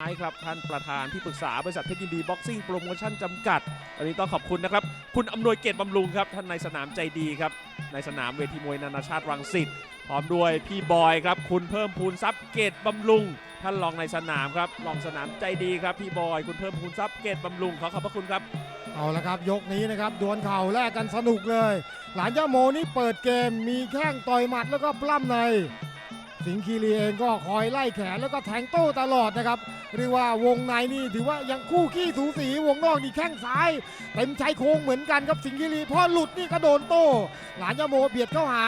ท้ครับท่านประธานที่ปรึกษาบริษัทเพชรยินดีบ็อกซิ่งโปรโมชั่นจำกัดวันนี้ต้องขอบคุณนะครับ คุณอำนวยเกียรติบำรุงครับ ท่านในสนามใจดีครับ ในสนามเวทีมวยนานาชาติรังสิตพร้อมด้วยพี่บอยครับ คุณเพิ่มพูนทรัพย์เกตบำรุง ท่านรองในสนามครับรองสนามใจดีครับพี่บอยคุณเพิ่มพูนทรัพย์เกตบำรุงขอขอบพระคุณครับเอาละครับ ยกนี้นะครับดวลเข่าแลกกันสนุกเลย หลานย่าโมนี่เปิดเกมมีแข้งต่อยหมัดแล้วก็ปล้ำใน สิงคีรีเองก็คอยไล่แขนแล้วก็แทงโต้ตลอดนะครับเรียกว่าวงในนี่ถือว่ายังคู่ขี้สูสีวงนอกนี่แข้งซ้ายเต็มชายโครงเหมือนกันครับสิงคีรีพอหลุดนี่ก็โดนโต้ หลานยโมเบียดเข้าหา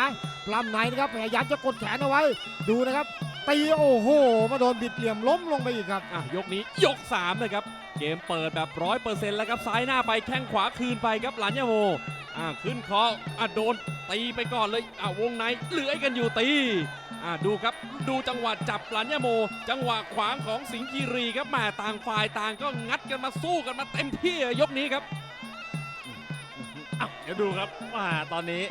ปล้ำในนะครับพยายามจะกดแขนเอาไว้ดูนะครับตีโอ้โห มาโดนบิดเหลี่ยมล้มลงไปอีกครับอะยกนี้ยก3นะครับเกมเปิดแบบร้อยเปอร์เซ็นต์แล้วครับซ้ายหน้าไปแข้งขวาคืนไปครับหลานยโมอะขึ้นคออะโดนตีไปก่อนเลยอะวงในเหลือยกันอยู่ตี อะดูครับดูจังหวะจับหลานยาโม จังหวะขวางของสิงห์คีรีครับแหมาต่างฝ่ายต่างก็งัดกันมาสู้กันมาเต็มที่ยกนี้ครับอ้าวเดี๋ยวดูครับว่าตอนนี้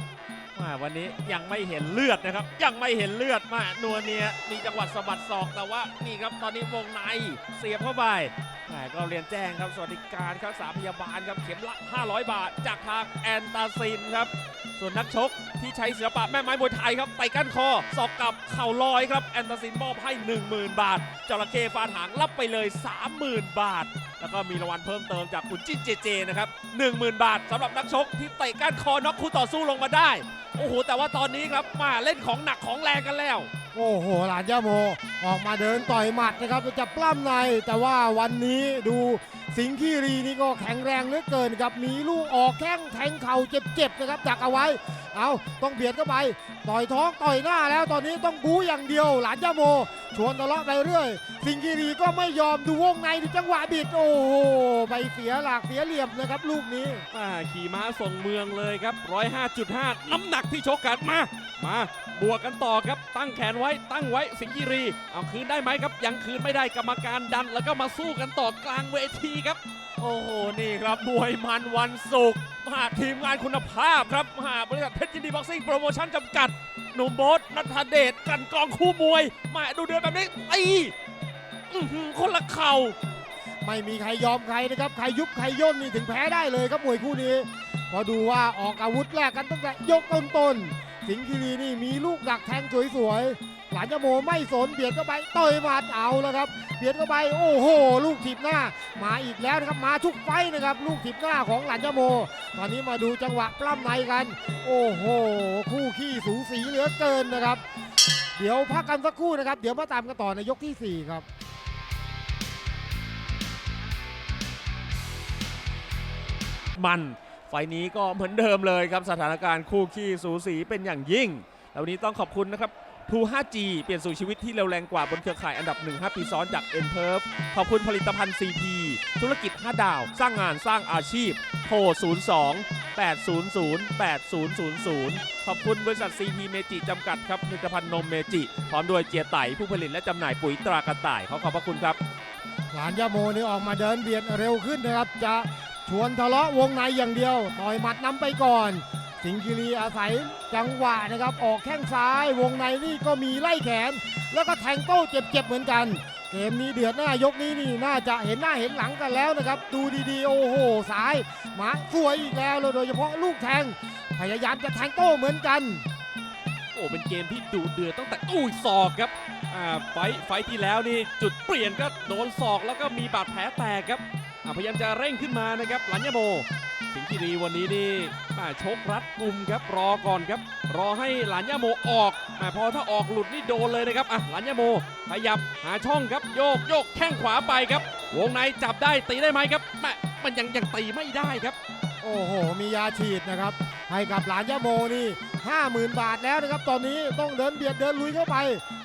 ว่าวันนี้ยังไม่เห็นเลือดนะครับ ยังไม่เห็นเลือดมานัวเนียมีจังหวัดสะบัดศอกแต่ว่านี่ครับตอนนี้วงในเสียบเข้าไป แหมก็เรียนแจ้งครับสวัสดิการครับสาพยาบาลครับเข็มละ 500 บาท จากทางแอนตาซินครับ ส่วนนักชกที่ใช้ศิลปะแม่ไม้มวยไทยครับไต่ก้านคอศอกกับเข่าลอยครับแอนตาซินมอบให้ 10,000 บาทจระเข้ฟาดหางรับไปเลย 30,000 บาท แล้วก็มีรางวัลเพิ่มเติมจากคุณจิ้นเจเจนะครับ10,000 บาทสำหรับนักชกที่เตะก้านคอน็อกคู่ต่อสู้ลงมาได้โอ้โหแต่ว่าตอนนี้ครับมาเล่นของหนักของแรงกันแล้ว โอ้โหหลานย่าโมออกมาเดินต่อยหมัดนะครับจะปล้ำใน แต่ว่าวันนี้ดูสิงห์คีรีนี่ก็แข็งแรงเหลือเกินครับมีลูกออกแข้งแทงเข่าเจ็บๆนะครับดักเอาไว้ เอาต้องเบียดเข้าไปต่อยท้องต่อยหน้าแล้วตอนนี้ต้องบู๊อย่างเดียว หลานย่าโม ชวนทะเลาะไปเรื่อย สิงห์คีรีก็ไม่ยอมดูวงในดูจังหวะบิด โอ้โหไปเสียหลักเสียเหลี่ยมนะครับลูกนี้ขี่ม้าส่งเมืองเลยครับ105.5 น้ำหนักที่ชกกันมามา บวกกันต่อครับตั้งแขนไว้ตั้งไว้สิงห์คีรีเอาคืนได้ไหมครับ ยังคืนไม่ได้กรรมการดัน แล้วก็มาสู้กันต่อกลางเวทีครับ โอ้โหนี่ครับมวยมันวันศุกร์มาทีมงานคุณภาพครับมาบริษัทเพชรยินดีบ็อกซิ่งโปรโมชั่นจำกัด หนุ่มโบ๊ทนัทเดชกันกองคู่มวยมาดูเดือนแบบนี้ตีอื้อหือคนละเข่าไม่มีใครยอมใครนะครับใครยุบใครย่นนี่ถึงแพ้ได้เลยครับมวยคู่นี้ พอดูว่าออกอาวุธแรกกันตั้งแต่ยกต้นๆ สิงห์คีรีนี่มีลูกดักแทงสวยๆ หลานยโมไม่สนเบียดเข้าไปต่อยหมัดเอาแล้วครับ เบียดเข้าไปโอ้โห ลูกถีบหน้า มาอีกแล้วนะครับมาทุกไฟนะครับ ลูกถีบหน้าของหลานยโม ตอนนี้มาดูจังหวะปล้ำในกัน โอ้โห คู่ขี้สูสีเหลือเกินนะครับ เดี๋ยวพักกันสักครู่นะครับ เดี๋ยวมาตามกันต่อในยกที่สี่ครับมัน ไฟนี้ก็เหมือนเดิมเลยครับสถานการณ์คู่ขี้สูสีเป็นอย่างยิ่ง แล้ววันนี้ต้องขอบคุณนะครับทู 5G เปลี่ยนสู่ชีวิตที่เร็วแรงกว่าบนเครือข่ายอันดับ 1 5 ปีซ้อนจาก n p e r f ขอบคุณผลิตภัณฑ์ CP ธุรกิจ 5 ดาว สร้างงานสร้างอาชีพโทร 02 800 8000 ขอบคุณบริษัท CP เมจิจำกัดครับ ผลิตภัณฑ์นมเมจิ พร้อมด้วยเจียไต่ผู้ผลิตและจำหน่ายปุ๋ยตรากระต่าย ขอขอบพระคุณครับ หลานยาโมนี่ออกมาเดินเบียดเร็วขึ้นนะครับจะ ชวนทะเลาะวงในอย่างเดียวต่อยหมัดนำไปก่อน สิงห์กิรีอาศัยจังหวะนะครับ ออกแข้งซ้ายวงในนี่ก็มีไล่แขน แล้วก็แทงโต้เจ็บๆเหมือนกัน เกมนี้เดือดหน้ายกนี้นี่น่าจะเห็นหน้าเห็นหลังกันแล้วนะครับ ดูดีๆโอ้โหสายหมาสวยอีกแล้วเลยโดยเฉพาะลูกแทงพยายามจะแทงโต้เหมือนกันโอ้ เป็นเกมที่ดุเดือดตั้งแต่อุ้ยศอกครับอ่าไฟไฟที่แล้วนี่จุดเปลี่ยนก็โดนศอกแล้วก็มีบาดแผลแตกครับ พยายามจะเร่งขึ้นมานะครับหลันยาโม สิงห์คีรีวันนี้นี่อ่าชกรัดกลุ่มครับรอก่อนครับ รอให้หลานยาโมออกอาพอถ้าออกหลุดนี่โดนเลยนะครับอะหลานยาโมขยับหาช่องครับโยกโยกแข้งขวาไปครับ วงในจับได้ตีได้ไหมครับแม่มันยังยังตีไม่ได้ครับ โอ้โห มียาฉีดนะครับ ให้กับหลานยาโมนี่50,000 บาทแล้วนะครับ ตอนนี้ต้องเดินเบียดเดินลุยเข้าไป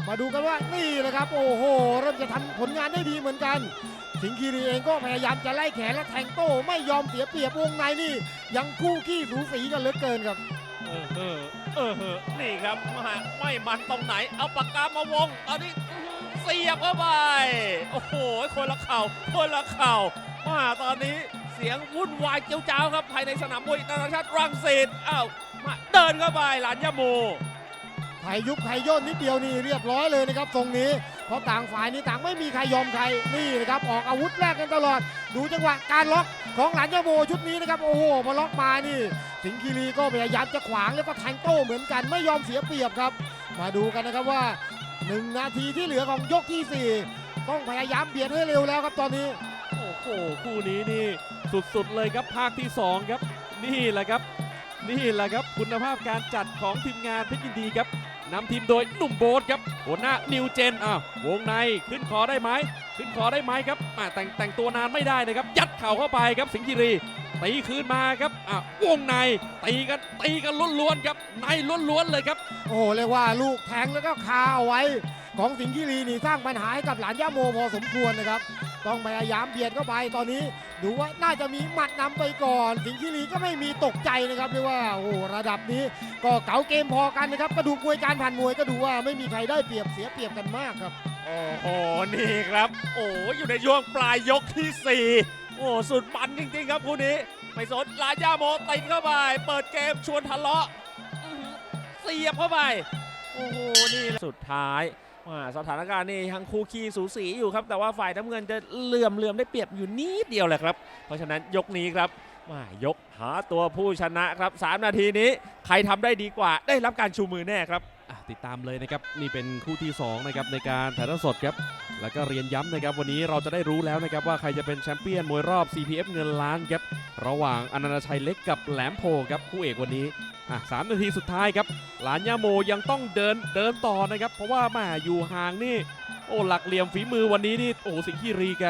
มาดูกันว่านี่นะครับ โอ้โห เริ่มจะทำผลงานได้ดีเหมือนกัน สิงคีรีเองก็พยายามจะไล่แขนและแทงโต้ไม่ยอมเสียเปรียบวงในนี่ ยังคู่ขี้สูสีกันเหลือเกินครับ เออเออเออเออนี่ครับมาไม่มันตรงไหน เอาปากกามาวง ตอนนี้อื้อหือเสียบเข้าไป โอ้โห คนละเข่า คนละเข่ามาตอนนี้เสียงวุ่นวายเจียวจ้าวครับ ภายในสนามมวยนานาชาติรังสิตอ้าวมาเดินเข้าไปหลานยาโม ไทยยุบไทยย่นนิดเดียวนี่เรียบร้อยเลยนะครับ ทรงนี้ เพราะต่างฝ่ายนี่ต่างไม่มีใครยอมใครนี่นะครับออกอาวุธแรกกันตลอด ดูจังหวะการล็อกของหลานยาโมชุดนี้นะครับโอ้โหพอล็อกมานี่ สิงคีรีก็พยายามจะขวางแล้วก็แทงโต้เหมือนกันไม่ยอมเสียเปรียบครับ มาดูกันนะครับว่า 1 นาทีที่เหลือของยกที่ 4 ต้องพยายามเบียดให้เร็วแล้วครับตอนนี้ โอ้โหคู่นี้นี่สุดๆเลยครับภาคที่ 2 ครับ นี่แหละครับ นี่แหละครับคุณภาพการจัดของทีมงานเพชรยินดีครับ นำทีมโดยหนุ่มโบ๊ทครับหัวหน้านิวเจนอ้าววงในขึ้นคอได้ไหมขึ้นคอได้ไหมครับอ่าแต่งแต่งตัวนานไม่ได้นะครับ ยัดเข่าเข้าไปครับสิงห์คีรีตีคืนมาครับอ่าวงในตีกันตีกันล้วนๆครับในล้วนๆเลยครับ โอ้โหเรียกว่าลูกแทงแล้วก็คาเอาไว้ ของสิงห์คีรีนี่สร้างปัญหาให้กับหลานย่าโมพอสมควรนะครับ ต้องพยายามเบียดเข้าไปตอนนี้ดูว่าน่าจะมีหมัดนำไปก่อน สิงห์คีรีก็ไม่มีตกใจนะครับเรียกว่าโอ้โหระดับนี้ก็เก๋าเกมพอกันนะครับกระดูกมวยการผ่านมวยก็ดูว่าไม่มีใครได้เปรียบเสียเปรียบกันมากครับโอ้โหนี่ครับ โอ้อยู่ในช่วงปลายยกที่ 4 โอ้สุดมันจริงๆครับคู่นี้ไม่สนลาย่าโมติดเข้าไปเปิดเกมชวนทะเลาะอื้อหือเสียบเข้าไปโอ้โหนี่สุดท้ายว่า สถานการณ์นี่ยังคู่ขี้สูสีอยู่ครับ แต่ว่าฝ่ายน้ำเงินจะเหลื่อมเหลื่อมได้เปรียบอยู่นิดเดียวแหละครับ เพราะฉะนั้นยกนี้ครับมายกหาตัวผู้ชนะครับ 3 นาทีนี้ใครทำได้ดีกว่า ได้รับการชูมือแน่ครับติดตามเลยนะครับ นี่เป็นคู่ที่ 2 นะครับ ในการถ่ายทอดสดครับ แล้วก็เรียนย้ำนะครับวันนี้เราจะได้รู้แล้วนะครับว่าใครจะเป็นแชมเปี้ยนมวยรอบ CPF เงินล้านครับระหว่างอนันตชัยเล็กกับแหลมโพครับคู่เอกวันนี้อะสามนาทีสุดท้ายครับ หลานย่าโมยังต้องเดินเดินต่อนะครับ เพราะว่าแมาอยู่ห่างนี่ โอ้หลักเหลี่ยมฝีมือวันนี้นี่โอ้สิงห์คีรีแก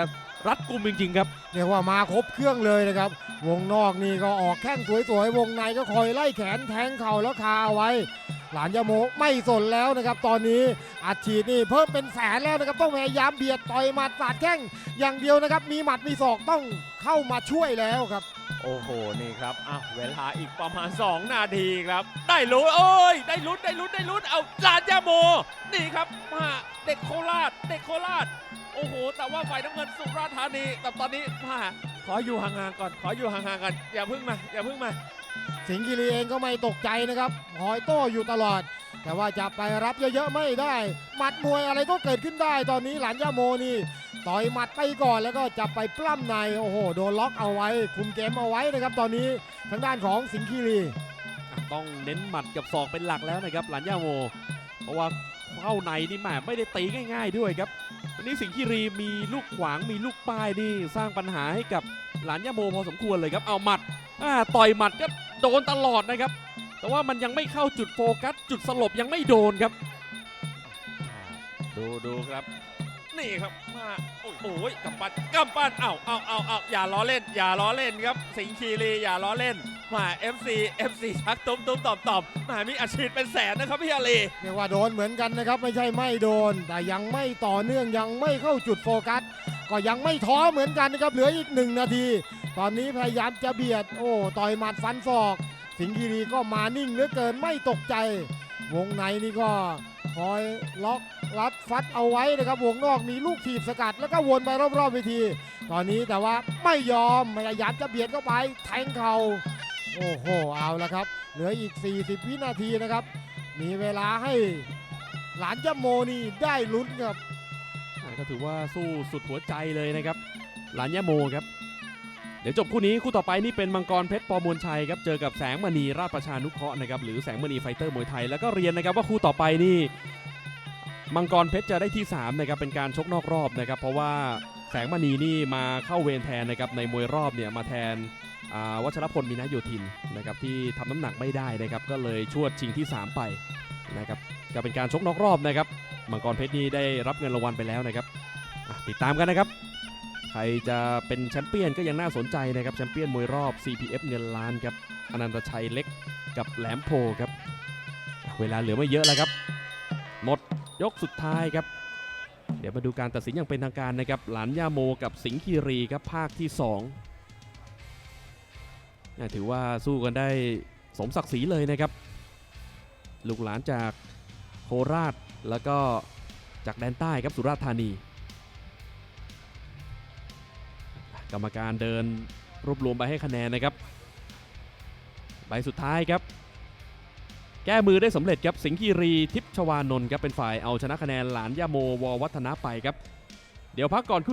รัดกุมจริงๆครับเรียกว่ามาครบเครื่องเลยนะครับ วงนอกนี่ก็ออกแข้งสวยๆ วงในก็คอยไล่แขนแทงเข่าแล้วคาเอาไว้ หลานยาโมไม่สนแล้วนะครับ ตอนนี้อัดฉีดนี่เพิ่มเป็นแสนแล้วนะครับ ต้องพยายามเบียดต่อยหมัดสาดแข้งอย่างเดียวนะครับ มีหมัดมีศอกต้องเข้ามาช่วยแล้วครับ โอ้โห นี่ครับอะเวลาอีกประมาณ 2 นาทีครับ ได้ลุ้นโอ้ย ได้ลุ้นได้ลุ้นได้ลุ้นเอาหลานยาโม นี่ครับมาเด็กโคราช เด็กโคราช โอ้โห แต่ว่าฝ่ายน้ำเงินสุราษฎร์ธานี แต่ตอนนี้มาขออยู่ห่างๆก่อน ขออยู่ห่างๆกันอย่าพึ่งมา อย่าพึ่งมา สิงห์กิรีเองก็ไม่ตกใจนะครับหอยโต้อยู่ตลอด แต่ว่าจะไปรับเยอะๆไม่ได้ หมัดมวยอะไรก็เกิดขึ้นได้ ตอนนี้หลานย่าโมนี่ต่อยหมัดไปก่อนแล้วก็จะไปปล้ำในโอ้โหโดนล็อกเอาไว้ คุมเกมเอาไว้นะครับ ตอนนี้ทางด้านของสิงห์คีรีต้องเน้นหมัดกับศอกเป็นหลักแล้วนะครับ หลานย่าโมเพราะว่าเข้าในนี่แหมไม่ได้ตีง่าย ๆด้วยครับวันนี้สิงห์คีรีมีลูกขวางมีลูกป้ายนี่สร้างปัญหาให้กับหลานย่าโมพอสมควรเลยครับเอาหมัด ต่อยหมัดก็โดนตลอดนะครับ แต่ว่ามันยังไม่เข้าจุดโฟกัส จุดสลบยังไม่โดนครับ ดูดูครับ นี่ครับมาโอ้โหกำปั้นกำปั้นเอ้าเอ้าเอ้าเอ้าอย่าล้อเล่น อย่าล้อเล่นครับ สิงห์คีรีอย่าล้อเล่นมา FC FC ชักตุ้มตุ้มตอบตอบมามีอาชีพเป็นแสนนะครับพี่อาลีเรียกว่าโดนเหมือนกันนะครับ ไม่ใช่ไม่โดน แต่ยังไม่ต่อเนื่องยังไม่เข้าจุดโฟกัส ก็ยังไม่ท้อเหมือนกันนะครับเหลืออีกหนึ่งนาที ตอนนี้พยายามจะเบียด โอ้ต่อยหมัดฟันศอก สิงห์คีรีก็มานิ่งเหลือเกินไม่ตกใจ วงในนี่ก็คอยล็อกรัดฟัดเอาไว้นะครับวงนอกมีลูกถีบสกัด แล้วก็วนไปรอบๆเวที ตอนนี้แต่ว่าไม่ยอมพยายามจะเบียดเข้าไปแทงเข่าโอ้โหเอาละครับ เหลืออีก 40 วินาทีนะครับ มีเวลาให้หลานยะโมนี่ได้ลุ้นครับ ก็ถือว่าสู้สุดหัวใจเลยนะครับ หลานย่าโมครับ เดี๋ยวจบคู่นี้คู่ต่อไปนี่เป็นมังกรเพชรปอมวลชัยครับ เจอกับแสงมณีราชประชานุเคราะห์นะครับ หรือแสงมณีไฟเตอร์มวยไทย แล้วก็เรียนนะครับว่าคู่ต่อไปนี่ มังกรเพชรจะได้ที่3นะครับ เป็นการชกนอกรอบนะครับ เพราะว่าแสงมณีนี่มาเข้าเวรแทนนะครับ ในมวยรอบเนี่ยมาแทนวัชรพลมีนาโยธินนะครับที่ทำน้ำหนักไม่ได้นะครับ ก็เลยชวดชิงที่ 3 ไปนะครับก็เป็นการชกนอกรอบนะครับ มังกรเพชรนี่ได้รับเงินรางวัลไปแล้วนะครับติดตามกันนะครับ ใครจะเป็นแชมเปี้ยนก็ยังน่าสนใจนะครับแชมเปี้ยนมวยรอบ CPF เงินล้านครับอนันตชัยเล็กกับแหลมโพครับ เวลาเหลือไม่เยอะแล้วครับ หมดยกสุดท้ายครับ เดี๋ยวมาดูการตัดสินอย่างเป็นทางการนะครับ หลานย่าโมกับสิงห์คีรีครับภาคที่2ถือว่าสู้กันได้สมศักดิ์ศรีเลยนะครับ ลูกหลานจากโคราช แล้วก็จากแดนใต้ครับสุราษฎร์ธานี กรรมการเดินรวบรวมไปให้คะแนนนะครับ ใบสุดท้ายครับ แก้มือได้สำเร็จครับสิงห์คีรีทิพชวานนท์ครับเป็นฝ่ายเอาชนะคะแนนหลานยาโมววัฒนะไปครับ เดี๋ยวพักก่อนครู่